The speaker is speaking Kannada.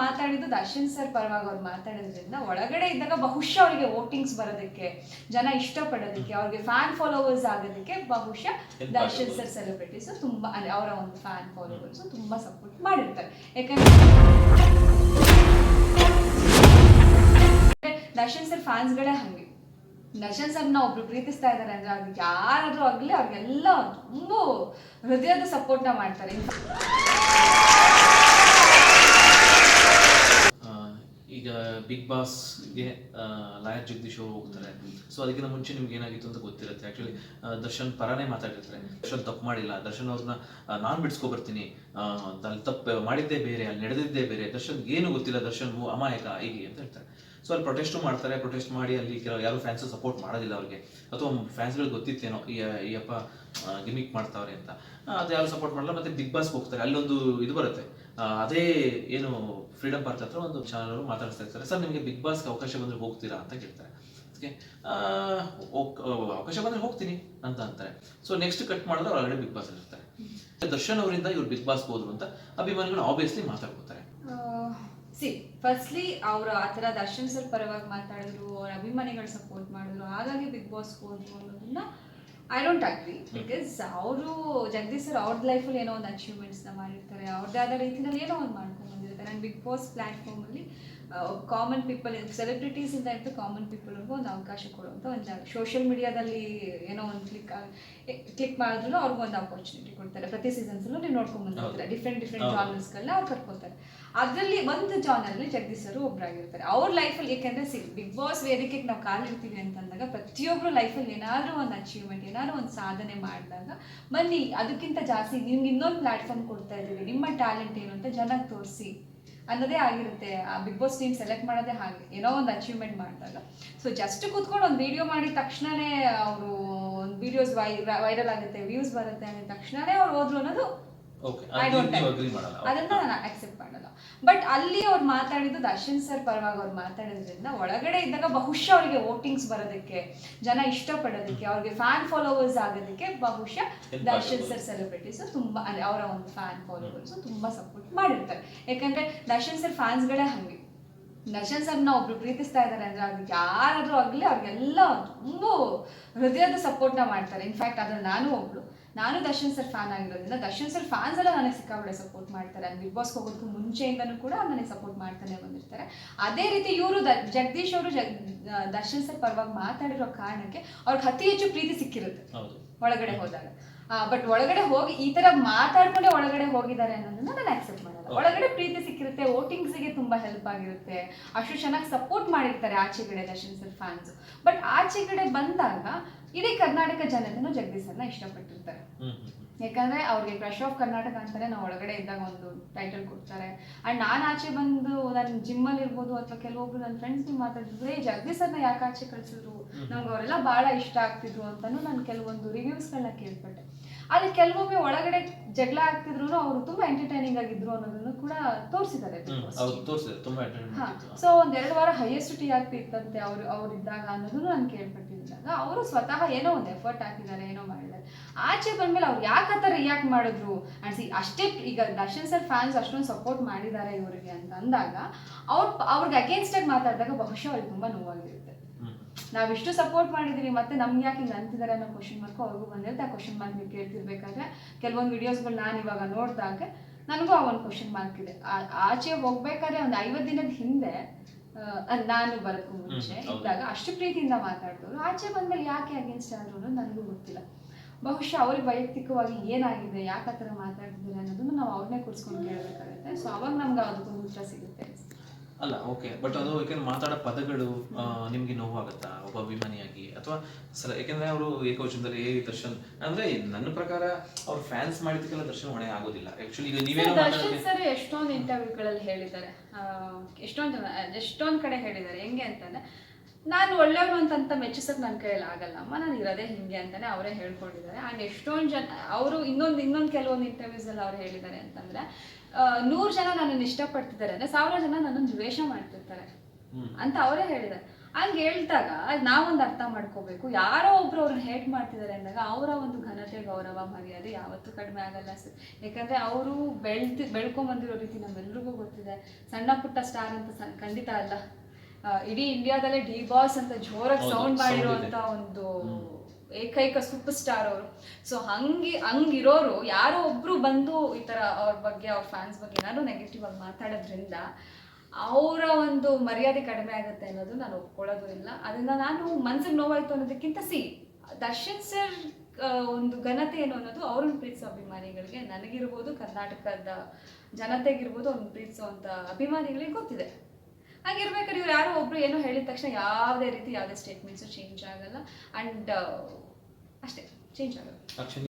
ಮಾತಾಡಿದ್ದು ದರ್ಶನ್ ಸರ್ ಪರವಾಗಿ ಅವ್ರು ಮಾತಾಡೋದ್ರಿಂದ ಒಳಗಡೆ ಇದ್ದಾಗ ಬಹುಶಃ ಅವರಿಗೆ ವೋಟಿಂಗ್ಸ್ ಬರೋದಕ್ಕೆ ಜನ ಇಷ್ಟಪಡೋದಕ್ಕೆ ಅವ್ರಿಗೆ ಫ್ಯಾನ್ ಫಾಲೋವರ್ಸ್ ಆಗೋದಕ್ಕೆ ಬಹುಶಃ ದರ್ಶನ್ ಸರ್ ಸೆಲೆಬ್ರಿಟೀಸ್ ತುಂಬಾ ಅಂದ್ರೆ ಅವರ ಒಂದು ಫ್ಯಾನ್ ಫಾಲೋವರ್ಸ್ ತುಂಬಾ ಸಪೋರ್ಟ್ ಮಾಡಿರ್ತಾರೆ. ಯಾಕಂದ್ರೆ ದರ್ಶನ್ ಸರ್ ಫ್ಯಾನ್ಸ್ಗಳೇ ಹಂಗೆ. ದರ್ಶನ್ ಸರ್ನ ಒಬ್ರು ಪ್ರೀತಿಸ್ತಾ ಇದ್ದಾರೆ ಅಂದ್ರೆ ಅವ್ರಿಗೆ ಯಾರಾದ್ರೂ ಆಗ್ಲಿ ಅವ್ರಿಗೆಲ್ಲ ತುಂಬ ಹೃದಯದ ಸಪೋರ್ಟ್ನ ಮಾಡ್ತಾರೆ ಆ, ಈಗ ಬಿಗ್ ಬಾಸ್ಗೆ ಲಾಯರ್ ಜಗದೀಶ್ ಅವರು ಹೋಗ್ತಾರೆ. ಸೊ ಅದಕ್ಕಿಂತ ಮುಂಚೆ ನಿಮ್ಗೆ ಏನಾಗಿತ್ತು ಅಂತ ಗೊತ್ತಿರುತ್ತೆ. ಆ್ಯಕ್ಚುಲಿ ದರ್ಶನ್ ಪರಾನೇ ಮಾತಾಡಿರ್ತಾರೆ ದರ್ಶನ್ ತಪ್ಪು ಮಾಡಿಲ್ಲ. ದರ್ಶನ್ ಅವ್ರನ್ನ ನಾನು ಬಿಡಿಸ್ಕೊಬರ್ತೀನಿ. ಅಲ್ಲಿ ತಪ್ಪು ಮಾಡಿದ್ದೇ ಬೇರೆ, ಅಲ್ಲಿ ನಡೆದಿದ್ದೇ ಬೇರೆ. ದರ್ಶನ್ ಏನು ಗೊತ್ತಿಲ್ಲ. ದರ್ಶನ್ ಅಮಾಯಕ, ಹೀಗೆ ಅಂತ ಹೇಳ್ತಾರೆ. ಸೊ ಅಲ್ಲಿ ಪ್ರೊಟೆಸ್ಟು ಮಾಡ್ತಾರೆ. ಪ್ರೊಟೆಸ್ಟ್ ಮಾಡಿ ಅಲ್ಲಿ ಕೆಲವು ಯಾರು ಫ್ಯಾನ್ಸ್ ಸಪೋರ್ಟ್ ಮಾಡೋದಿಲ್ಲ ಅವ್ರಿಗೆ. ಅಥವಾ ಫ್ಯಾನ್ಸ್ಗಳಿಗೆ ಗೊತ್ತಿತ್ತೇನೋ, ಈ ಅಪ್ಪ ಗಿಮಿಕ್ ಮಾಡ್ತಾವ್ರೆ ಅಂತ. ಅದು ಯಾರು ಸಪೋರ್ಟ್ ಮಾಡಲ್ಲ ಮತ್ತೆ ಬಿಗ್ ಬಾಸ್ಗೆ ಹೋಗ್ತಾರೆ. ಅಲ್ಲೊಂದು ಇದು ಬರುತ್ತೆ. ಅದೇ ಏನು ಫ್ರೀಡಮ್ ಪಾರ್ಕ್ ಹತ್ರ ಒಂದು ಚಾನಲ್ ಅವರು ಮಾತಾಡ್ತಾ ಇರ್ತಾರೆ. ಸರ್ ನಿಮಗೆ ಬಿಗ್ ಬಾಸ್ಗೆ ಅವಕಾಶ ಬಂದ್ರೆ ಹೋಗ್ತೀರಾ ಅಂತ ಕೇಳ್ತಾರೆ. ಅದಕ್ಕೆ ಅವಕಾಶ ಬಂದ್ರೆ ಹೋಗ್ತೀನಿ ಅಂತ ಅಂತಾರೆ. ಸೊ ನೆಕ್ಸ್ಟ್ ಕಟ್ ಮಾಡಿದ್ರೆ ಒಳಗಡೆ ಬಿಗ್ ಬಾಸ್ ಇರ್ತಾರೆ. ದರ್ಶನ್ ಅವರಿಂದ ಇವ್ರು ಬಿಗ್ ಬಾಸ್ ಹೋದ್ರು ಅಂತ ಅಭಿಮಾನಿಗಳು ಆಬ್ವಿಯಸ್ಲಿ ಮಾತಾಡ್ಕೋತಾರೆ. ಸಿ ಫಸ್ಟ್ಲಿ ಅವರು ಆ ಥರ ದರ್ಶನ್ ಸರ್ ಪರವಾಗಿ ಮಾತಾಡಿದ್ರು ಅವ್ರ ಅಭಿಮಾನಿಗಳು ಸಪೋರ್ಟ್ ಮಾಡಿದ್ರು ಹಾಗಾಗಿ ಬಿಗ್ ಬಾಸ್ ಹೋದ್ರು ಅನ್ನೋದನ್ನ ಐ ಡೋಂಟ್ ಅಗ್ರಿ ಬಿಕಾಸ್ ಅವರು ಜಗದೀಶ್ ಸರ್ ಅವ್ರದ್ದು ಲೈಫಲ್ಲಿ ಏನೋ ಒಂದು ಅಚೀವ್ಮೆಂಟ್ಸ್ನ ಮಾಡಿರ್ತಾರೆ. ಅವ್ರದ್ದೇ ಆದ ರೀತಿಯಲ್ಲಿ ಏನೋ ಒಂದು ಮಾಡ್ಕೊಂಡು ಬಂದಿರ್ತಾರೆ. ಆ್ಯಂಡ್ ಬಿಗ್ ಬಾಸ್ ಪ್ಲ್ಯಾಟ್ಫಾರ್ಮಲ್ಲಿ ಕಾಮನ್ ಪೀಪಲ್ ಸೆಲೆಬ್ರಿಟೀಸ್ ಇಂದ ಹಿಡಿದು ಕಾಮನ್ ಪೀಪಲ್ಗೂ ಒಂದು ಅವಕಾಶ ಕೊಡುವಂಥ ಒಂದು ಜಾಗ ಸೋಷಿಯಲ್ ಮೀಡಿಯಾದಲ್ಲಿ ಏನೋ ಒಂದು ಕ್ಲಿಕ್ ಕ್ಲಿಕ್ ಮಾಡಿದ್ರು ಅವ್ರಿಗೂ ಒಂದು ಅಪರ್ಚುನಿಟಿ ಕೊಡ್ತಾರೆ. ಪ್ರತಿ ಸೀಸನ್ಸಲ್ಲೂ ನೀವು ನೋಡ್ಕೊಂಡು ಬಂದಿರ್ತಾರೆ. ಡಿಫ್ರೆಂಟ್ ಡಿಫ್ರೆಂಟ್ ಹೌದು. ಜಾನರ್ಸ್ಗಳನ್ನ ಅವ್ರು ಕರ್ಕೋತಾರೆ ಅದರಲ್ಲಿ ಒಂದು ಜಾನರಲ್ಲಿ ಜಗದೀಶ್ ಜಗದೀಶರು ಒಬ್ಬರಾಗಿರ್ತಾರೆ ಅವ್ರ ಲೈಫಲ್ಲಿ ಏಕೆಂದ್ರೆ ಸಿ ಬಿಗ್ ಬಾಸ್ ವೇದಿಕೆಗೆ ನಾವು ಕಾಲಿಡ್ತೀವಿ ಅಂತಂದಾಗ ಪ್ರತಿಯೊಬ್ಬರು ಲೈಫಲ್ಲಿ ಏನಾದರೂ ಒಂದು ಅಚೀವ್ಮೆಂಟ್ ಏನಾದರೂ ಒಂದು ಸಾಧನೆ ಮಾಡಿದಾಗ ಬನ್ನಿ ಅದಕ್ಕಿಂತ ಜಾಸ್ತಿ ನಿಮ್ಗೆ ಇನ್ನೊಂದು ಪ್ಲಾಟ್ಫಾರ್ಮ್ ಕೊಡ್ತಾ ಇದ್ದೀವಿ. ನಿಮ್ಮ ಟ್ಯಾಲೆಂಟ್ ಏನು ಅಂತ ಜನಕ್ಕೆ ತೋರಿಸಿ. ಅನ್ನೋದೇ ಆಗಿರುತ್ತೆ. ಆ ಬಿಗ್ ಬಾಸ್ ಟೀಮ್ ಸೆಲೆಕ್ಟ್ ಮಾಡೋದೇ ಹಾಗೆ. ಏನೋ ಒಂದು ಅಚೀವ್ಮೆಂಟ್ ಮಾಡಿದಾಗ. ಸೊ ಜಸ್ಟ್ ಕೂತ್ಕೊಂಡು ಒಂದು ವಿಡಿಯೋ ಮಾಡಿದ ತಕ್ಷಣನೇ ಅವರು ಒಂದು ವಿಡಿಯೋಸ್ ವೈರಲ್ ಆಗುತ್ತೆ ವ್ಯೂಸ್ ಬರುತ್ತೆ ಅಂದ ತಕ್ಷಣನೇ ಅವ್ರು ಹೋದ್ರು ಅನ್ನೋದು ಮಾಡಲ್ಲ. ಅದನ್ನ ನಾನು ಅಕ್ಸೆಪ್ಟ್ ಮಾಡಲ್ಲ. ಬಟ್ ಅಲ್ಲಿ ಅವ್ರು ಮಾತಾಡಿದ್ದು ದರ್ಶನ್ ಸರ್ ಪರವಾಗಿ ಅವ್ರು ಮಾತಾಡಿದ್ರಿಂದ ಒಳಗಡೆ ಇದ್ದಾಗ ಬಹುಶಃ ಅವರಿಗೆ ವೋಟಿಂಗ್ಸ್ ಬರೋದಕ್ಕೆ ಜನ ಇಷ್ಟಪಡೋದಕ್ಕೆ ಅವ್ರಿಗೆ ಫ್ಯಾನ್ ಫಾಲೋವರ್ಸ್ ಆಗೋದಕ್ಕೆ ಬಹುಶಃ ದರ್ಶನ್. ಸರ್ ಸೆಲೆಬ್ರಿಟೀಸ್ ತುಂಬಾ ಅವರ ಒಂದು ಫ್ಯಾನ್ ಫಾಲೋವರ್ಸ್ ತುಂಬಾ ಸಪೋರ್ಟ್ ಮಾಡಿರ್ತಾರೆ. ಯಾಕಂದ್ರೆ ದರ್ಶನ್ ಸರ್ ಫ್ಯಾನ್ಸ್ಗಳೇ ಹಂಗೆ. ದರ್ಶನ್ ಸರ್ನ ಒಬ್ರು ಪ್ರೀತಿಸ್ತಾ ಇದ್ದಾರೆ ಅಂದ್ರೆ ಅವ್ರಿಗೆ ಯಾರಾದ್ರೂ ಆಗ್ಲಿ ಅವ್ರಿಗೆಲ್ಲ ತುಂಬ ಹೃದಯದ ಸಪೋರ್ಟ್ನ ಮಾಡ್ತಾರೆ. ಇನ್ಫ್ಯಾಕ್ಟ್ ಅದ್ರಲ್ಲಿ ನಾನು ಒಬ್ಳು. ನಾನು ದರ್ಶನ್ ಸರ್ ಫ್ಯಾನ್ ಆಗಿರೋದ್ರಿಂದ ದರ್ಶನ್ ಸರ್ ಫ್ಯಾನ್ಸ್ ಎಲ್ಲ ನನಗೆ ಸಿಕ್ಕಾಬಳೆ ಸಪೋರ್ಟ್ ಮಾಡ್ತಾರೆ. ಬಿಗ್ ಬಾಸ್ಗೆ ಹೋಗೋದಕ್ಕೂ ಮುಂಚೆಯಿಂದನೂ ಕೂಡ ನನಗೆ ಸಪೋರ್ಟ್ ಮಾಡ್ತಾನೆ ಬಂದಿರ್ತಾರೆ. ಅದೇ ರೀತಿ ಇವರು ಜಗದೀಶ್ ಅವರು ಜಗ್ ದರ್ಶನ್ ಸರ್ ಪರವಾಗಿ ಮಾತಾಡಿರೋ ಕಾರಣಕ್ಕೆ ಅವ್ರಿಗೆ ಅತಿ ಹೆಚ್ಚು ಪ್ರೀತಿ ಸಿಕ್ಕಿರುತ್ತೆ. ಒಳಗಡೆ ಹೋದಾಗ. ಬಟ್ ಒಳಗಡೆ ಹೋಗಿ ಈ ತರ ಮಾತಾಡ್ಕೊಂಡೆ ಒಳಗಡೆ ಹೋಗಿದ್ದಾರೆ ಅನ್ನೋದನ್ನ ನಾನು ಆಕ್ಸೆಪ್ಟ್ ಮಾಡಲ್ಲ Okay. ಒಳಗಡೆ ಪ್ರೀತಿ ಸಿಕ್ಕಿರುತ್ತೆ ವೋಟಿಂಗ್ಸ್ಗೆ ತುಂಬಾ ಹೆಲ್ಪ್ ಆಗಿರುತ್ತೆ ಅಷ್ಟು ಚೆನ್ನಾಗಿ ಸಪೋರ್ಟ್ ಮಾಡಿರ್ತಾರೆ ಆಚೆ ಕಡೆ ದರ್ಶನ್ ಸರ್ ಫ್ಯಾನ್ಸ್ ಬಟ್ ಆಚೆ ಕಡೆ ಬಂದಾಗ ಇಡೀ ಕರ್ನಾಟಕ ಜನತೆನೂ ಜಗದೀಶ್ ಸರ್ನ ಇಷ್ಟಪಟ್ಟಿರ್ತಾರೆ. ಯಾಕಂದ್ರೆ ಅವ್ರಿಗೆ ಕ್ರಶ್ ಆಫ್ ಕರ್ನಾಟಕ ಅಂತಾನೆ ನಾವು ಒಳಗಡೆ ಇದ್ದಾಗ ಒಂದು ಟೈಟಲ್ ಕೊಡ್ತಾರೆ. ಅಂಡ್ ನಾನು ಆಚೆ ಬಂದು ನನ್ನ ಜಿಮ್ಮಲ್ಲಿ ಇರ್ಬೋದು ಅಥವಾ ಕೆಲವೊಬ್ರು ನನ್ನ ಫ್ರೆಂಡ್ಸ್ ಮಾತಾಡಿದ್ರು ಜಗದೀಶ್ ಸರ್ನ ಯಾಕೆ ಆಚೆ ಕಳ್ಸಿದ್ರು? ನಮ್ಗೆ ಅವರೆಲ್ಲ ಬಹಳ ಇಷ್ಟ ಆಗ್ತಿದ್ರು ಅಂತಲೂ ನಾನು ಕೆಲವೊಂದು ರಿವ್ಯೂಸ್ಗಳನ್ನ ಕೇಳ್ಪಟ್ಟೆ. ಅಲ್ಲಿ ಕೆಲವೊಮ್ಮೆ ಒಳಗಡೆ ಜಗಳ ಆಗ್ತಿದ್ರು ಅವರು ತುಂಬಾ ಎಂಟರ್ಟೈನಿಂಗ್ ಆಗಿದ್ರು ಅನ್ನೋದನ್ನು ಕೂಡ ತೋರಿಸಿದ್ದಾರೆ. ಸೊ ಒಂದ್ ಎರಡು ವಾರ ಹೈಯೆಸ್ಟ್ ಟಿ ಆಗ್ತಿತ್ತಂತೆ ಇತ್ತಂತೆ ಅವ್ರು ಅವ್ರು ಇದ್ದಾಗ ಅನ್ನೋದನ್ನು ನಾನು ಕೇಳ್ಪಟ್ಟಿದ್ದಾಗ ಅವರು ಸ್ವತಃ ಏನೋ ಒಂದು ಎಫರ್ಟ್ ಹಾಕಿದ್ದಾರೆ ಏನೋ ಮಾಡಿದ್ದಾರೆ ಆಚೆ ಬಂದ್ಮೇಲೆ ಅವ್ರು ಯಾಕೆ ಆತರ ರಿಯಾಕ್ಟ್ ಮಾಡಿದ್ರು? ಅಂಡ್ ಸಿ ಅಷ್ಟೇ ಈಗ ದರ್ಶನ್ ಸರ್ ಫ್ಯಾನ್ಸ್ ಅಷ್ಟೊಂದು ಸಪೋರ್ಟ್ ಮಾಡಿದ್ದಾರೆ ಇವರಿಗೆ ಅಂತ ಅಂದಾಗ ಅವ್ರ ಅವ್ರಿಗೆ ಅಗೇನ್ಸ್ಟ್ ಆಗಿ ಮಾತಾಡಿದಾಗ ಬಹುಶಃ ಅವ್ರಿಗೆ ತುಂಬಾ ನೋವಾಗಿರುತ್ತೆ ನಾವಿಷ್ಟು ಸಪೋರ್ಟ್ ಮಾಡಿದೀವಿ ಮತ್ತೆ ನಮ್ಗೆ ಯಾಕೆ ಹಿಂಗೆ ಅಂತಿದ್ದಾರೆ ಅನ್ನೋ ಕ್ವಶನ್ ಮಾರ್ಕ್ ಅವ್ರಿಗೂ ಬಂದಿರುತ್ತೆ. ಆ ಕ್ವಶನ್ ಮಾರ್ಕ್ ನೀವು ಕೇಳ್ತಿರ್ಬೇಕಾದ್ರೆ ಕೆಲವೊಂದು ವಿಡಿಯೋಸ್ಗಳು ನಾನು ಇವಾಗ ನೋಡಿದಾಗ ನನಗೂ ಆ ಒಂದು ಕ್ವಶನ್ ಮಾರ್ಕ್ ಇದೆ. ಆಚೆ ಹೋಗ್ಬೇಕಾದ್ರೆ ಒಂದು ಐವತ್ತು ದಿನದ ಹಿಂದೆ ನಾನು ಬರೋಕ್ಕೂ ಮುಂಚೆ ಇದ್ದಾಗ ಅಷ್ಟು ಪ್ರೀತಿಯಿಂದ ಮಾತಾಡಿದವರು. ಆಚೆ ಬಂದ್ಮೇಲೆ ಯಾಕೆ ಅಗೇನ್ಸ್ಟ್ ಆದ್ರು ಅನ್ನೋದು ನನಗೂ ಗೊತ್ತಿಲ್ಲ. ಬಹುಶಃ ಅವ್ರಿಗೆ ವೈಯಕ್ತಿಕವಾಗಿ ಏನಾಗಿದೆ ಯಾಕೆ ಆ ಥರ ಮಾತಾಡ್ತಿದ್ದಾರೆ ಅನ್ನೋದನ್ನು ನಾವು ಅವ್ರನ್ನೇ ಕೂರಿಸ್ಕೊಂಡು ಕೇಳಬೇಕಾಗುತ್ತೆ. ಸೊ ಅವಾಗ ನಮ್ಗೆ ಅದಕ್ಕೊಂದು ಉತ್ತರ ಸಿಗುತ್ತೆ. ಅಲ್ಲ ಓಕೆ ಬಟ್ ಅದು ಯಾಕಂದ್ರೆ ಮಾತಾಡೋ ಪದಗಳು ನಿಮಗೆ ನೋವಾಗುತ್ತಾ? ಒಬ್ಬ ಅಭಿಮಾನಿಯಾಗಿ ಅಥವಾ ಸಲ ಯಾಕಂದ್ರೆ ಅವರು ಏಕವಚನದಲ್ಲಿ ಏ ದರ್ಶನ್. ಅಂದ್ರೆ ನನ್ನ ಪ್ರಕಾರ ಅವ್ರು ಫ್ಯಾನ್ಸ್ ಮಾಡಿದಕ್ಕೆಲ್ಲ ದರ್ಶನ್ ಹೊಣೆ ಆಗೋದಿಲ್ಲ. ಆಕ್ಚುಲಿ ಈಗ ನೀವೇನೋ ದರ್ಶನ್ ಸರ್ ಎಷ್ಟೊಂದು ಇಂಟರ್ವ್ಯೂಗಳಲ್ಲಿ ಹೇಳಿದ್ದಾರೆ. ಎಷ್ಟೊಂದು ಎಷ್ಟೊಂದು ಕಡೆ ಹೇಳಿದ್ದಾರೆ. ಹೆಂಗೆ ಅಂತಂದ್ರೆ ನಾನು ಒಳ್ಳೆಯವನು ಅಂತ ಮೆಚ್ಚಿಸೋಕೆ ನನ್ನ ಕೈಯಲ್ಲಿ ಆಗಲ್ಲಮ್ಮ ನಾನು ಇರೋದೇ ಹಿಂಗೆ ಅಂತಾನೆ ಅವರೇ ಹೇಳ್ಕೊಂಡಿದ್ದಾರೆ. ಆ್ಯಂಡ್ ಎಷ್ಟೊಂದು ಜನ ಅವರು ಇನ್ನೊಂದು ಇನ್ನೊಂದು ಕೆಲವೊಂದು ಇಂಟರ್ವ್ಯೂಸಲ್ಲಿ ಅವ್ರು ಹೇಳಿದ್ದಾರೆ ಅಂತಂದ್ರೆ ನೂರು ಜನ ನನ್ನನ್ನು ಇಷ್ಟಪಡ್ತಿದ್ದಾರೆ ಅಂದರೆ ಸಾವಿರ ಜನ ನನ್ನನ್ನು ದ್ವೇಷ ಮಾಡ್ತಿರ್ತಾರೆ ಅಂತ ಅವರೇ ಹೇಳಿದ್ದಾರೆ. ಹಂಗೆ ಹೇಳ್ದಾಗ ನಾವೊಂದು ಅರ್ಥ ಮಾಡ್ಕೋಬೇಕು. ಯಾರೋ ಒಬ್ರು ಅವ್ರನ್ನ ಹೇಟ್ ಮಾಡ್ತಿದ್ದಾರೆ ಅಂದಾಗ ಅವರ ಒಂದು ಘನತೆ ಗೌರವ ಮರ್ಯಾದೆ ಯಾವತ್ತೂ ಕಡಿಮೆ ಆಗಲ್ಲ. ಸರ್ ಯಾಕಂದ್ರೆ ಅವರು ಬೆಳ್ತಿ ಬೆಳ್ಕೊಂಬಂದಿರೋ ರೀತಿ ನಮ್ಮೆಲ್ರಿಗೂ ಗೊತ್ತಿದೆ. ಸಣ್ಣ ಪುಟ್ಟ ಸ್ಟಾರ್ ಅಂತ ಖಂಡಿತ ಅಲ್ಲ. ಇಡೀ ಇಂಡಿಯಾದಲ್ಲೇ ಡಿ ಬಾಸ್ ಅಂತ ಜೋರಾಗಿ ಸೌಂಡ್ ಮಾಡಿರುವಂತ ಒಂದು ಏಕೈಕ ಸೂಪರ್ ಸ್ಟಾರ್ ಅವರು. ಸೊ ಹಂಗೆ ಹಂಗಿರೋರು ಯಾರೋ ಒಬ್ರು ಬಂದು ಈ ತರ ಅವ್ರ ಬಗ್ಗೆ ಅವ್ರ ಫ್ಯಾನ್ಸ್ ಬಗ್ಗೆ ಏನಾದ್ರು ನೆಗೆಟಿವ್ ಆಗಿ ಮಾತಾಡೋದ್ರಿಂದ ಅವರ ಒಂದು ಮರ್ಯಾದೆ ಕಡಿಮೆ ಆಗುತ್ತೆ ಅನ್ನೋದು ನಾನು ಒಪ್ಕೊಳ್ಳೋದು ಇಲ್ಲ. ಅದನ್ನ ನಾನು ಮನ್ಸಿಗೆ ನೋವಾಯ್ತು ಅನ್ನೋದಕ್ಕಿಂತ ಸಿ ದರ್ಶನ್ ಸರ್ ಒಂದು ಘನತೆ ಏನು ಅನ್ನೋದು ಅವ್ರನ್ನ ಪ್ರೀತಿಸೋ ಅಭಿಮಾನಿಗಳಿಗೆ ನನಗಿರ್ಬೋದು ಕರ್ನಾಟಕದ ಜನತೆಗಿರ್ಬೋದು ಅವ್ರನ್ನ ಪ್ರೀತಿಸುವಂತ ಅಭಿಮಾನಿಗಳಿಗೆ ಗೊತ್ತಿದೆ. ಹಾಗಿರ್ಬೇಕಾದ್ರೆ ಇವ್ರು ಯಾರೋ ಒಬ್ರು ಏನೋ ಹೇಳಿದ ತಕ್ಷಣ ಯಾವುದೇ ರೀತಿ ಯಾವುದೇ ಸ್ಟೇಟ್ಮೆಂಟ್ಸು ಚೇಂಜ್ ಆಗಲ್ಲ. ಅಂಡ್ ಅಷ್ಟೇ ಚೇಂಜ್ ಆಗಲ್ಲ.